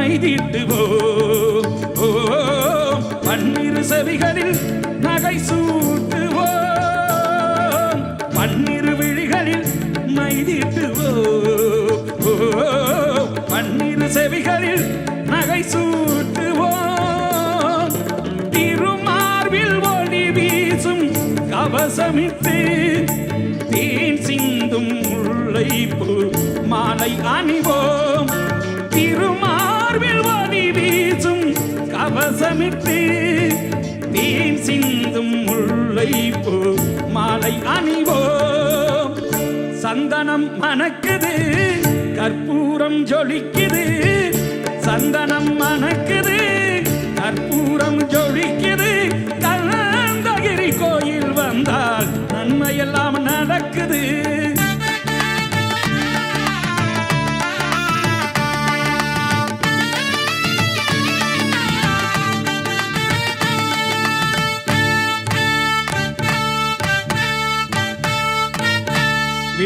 மைதீட்டுவோம். ஓ பன்னிரு செவிகளில் நகை சூட்டுவோம். பன்னிரு விழிகளில் மைதீட்டுவோம். ஓ பன்னிரு செவிகளில் நகை சூட்டுவோம். திருமார்பில் ஒளி வீசும் கவசமிட்டு தேன் சிந்தும் உள்ளை பூ மாலை அணிவோம். கவசமிட்டு தேன் சிந்தும் முல்லை போ மாலை அணிவோம். சந்தனம் மணக்குது கற்பூரம் ஜொலிக்குது. சந்தனம் மணக்குது கற்பூரம் ஜொலிக்குது. கலந்தகிரி கோயில் வந்தால் நன்மையெல்லாம் நடக்குது.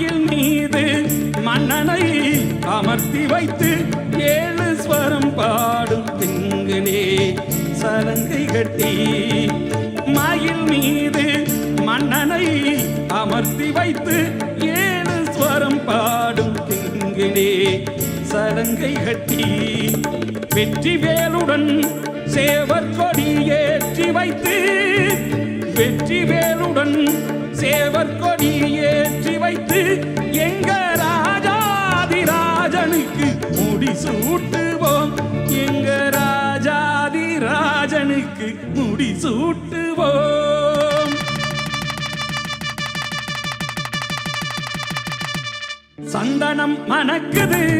மயில் மீது மன்னனை அமர்த்தி வைத்து ஏழு ஸ்வரம் பாடும் திங்கனே சலங்கை கட்டி. மயில் மீது மன்னனை அமர்த்தி வைத்து ஏழு ஸ்வரம் பாடும் திங்கனே சலங்கை கட்டி. வெற்றி வேலுடன் சேவர் கொடி ஏற்றி வைத்து வெற்றி வேலுடன் சேவர் கொடி ஏற்றி வைத்து எங்க ராஜாதி ராஜனுக்கு முடி சூட்டுவோம். எங்க ராஜாதி ராஜனுக்கு முடி சூட்டுவோம். சந்தனம் மணக்குது.